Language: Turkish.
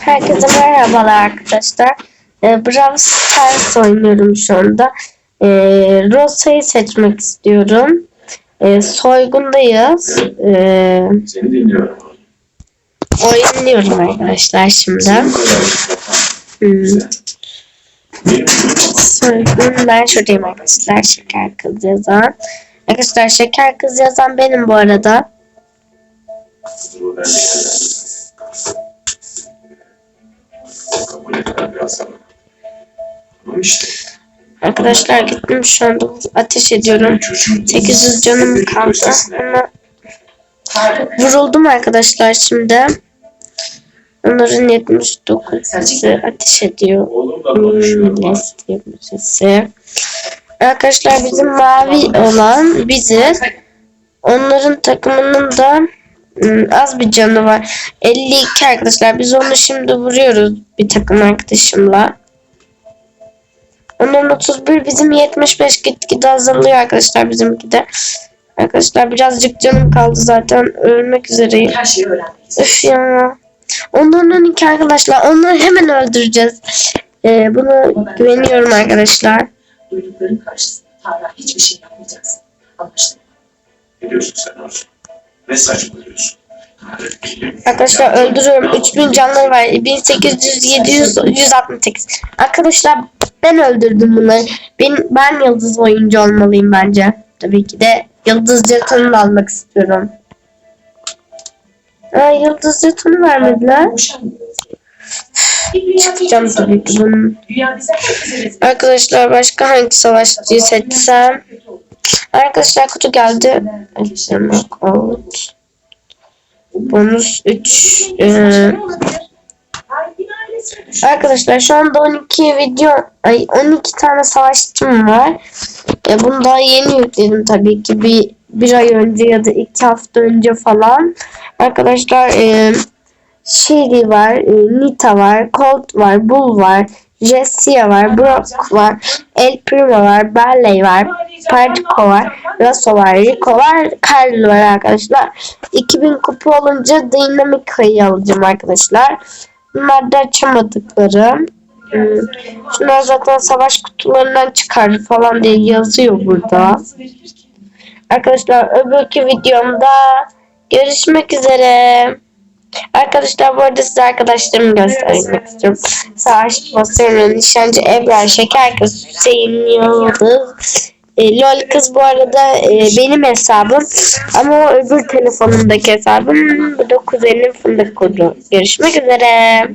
Herkese merhabalar arkadaşlar. Ee, Brawl Stars oynuyorum şu anda. Ee, Rosa'yı seçmek istiyorum. Ee, soygundayız. Ee, Seni dinliyorum. oynuyorum arkadaşlar şimdi. Hmm. Soygun ben şuradayım arkadaşlar. Şeker kız yazan. Arkadaşlar şeker kız yazan benim bu arada. Ama işte. Arkadaşlar gittim şu anda ateş ediyorum. 800 canım kaldı. Ama vuruldum arkadaşlar şimdi. Onların 79'u ateş ediyor. Birisi. Arkadaşlar bizim mavi olan biziz. Onların takımının da az bir canı var. 52 arkadaşlar. Biz onu şimdi vuruyoruz bir takım arkadaşımla. Onun 31 bizim 75 gitgide azalıyor arkadaşlar bizimki de. Arkadaşlar birazcık canım kaldı zaten ölmek üzereyim. Her şeyi öğrenmeyiz. Üf ya. Onların 12 arkadaşlar. Onları hemen öldüreceğiz. Ee, bunu güveniyorum arkadaşlar. Duydukların karşısında Tarla hiçbir şey yapmayacaksın. Anlaştık. mı? Ne diyorsun sen Arzu? Ne saçmalıyorsun? Arkadaşlar öldürüyorum. 3000 canları var. 1800, 700, 168. Arkadaşlar ben öldürdüm bunları. Ben, ben yıldız oyuncu olmalıyım bence. Tabii ki de yıldız jetonunu almak istiyorum. Aa, yıldız jetonu vermediler. Çıkacağım tabii ki bunun. Arkadaşlar başka hangi savaşçıyı seçsem? Arkadaşlar kutu geldi. Out. Bonus 3. Ee, arkadaşlar şu anda 12 video ay 12 tane savaşçım var. E, bunu daha yeni yükledim tabii ki bir bir ay önce ya da iki hafta önce falan. Arkadaşlar e, Shelly var, e, Nita var, Colt var, Bull var, Jessia var, Brock var, El Primo var, Barley var, Partico var, Lasso var, Rico var, Carl var arkadaşlar. 2000 kupa olunca Dynamica'yı alacağım arkadaşlar. Bunlar da açamadıklarım. Hmm, Şunlar zaten savaş kutularından çıkar falan diye yazıyor burada. Arkadaşlar öbürkü videomda görüşmek üzere. Arkadaşlar bu arada size arkadaşlarımı göstermek istiyorum. Savaş Basır'ın nişancı Ebrar Şeker Kız Hüseyin Yıldız. E, LOL kız bu arada e, benim hesabım ama o öbür telefonumdaki hesabım. Bu da kuzenim fındık kodu. Görüşmek üzere.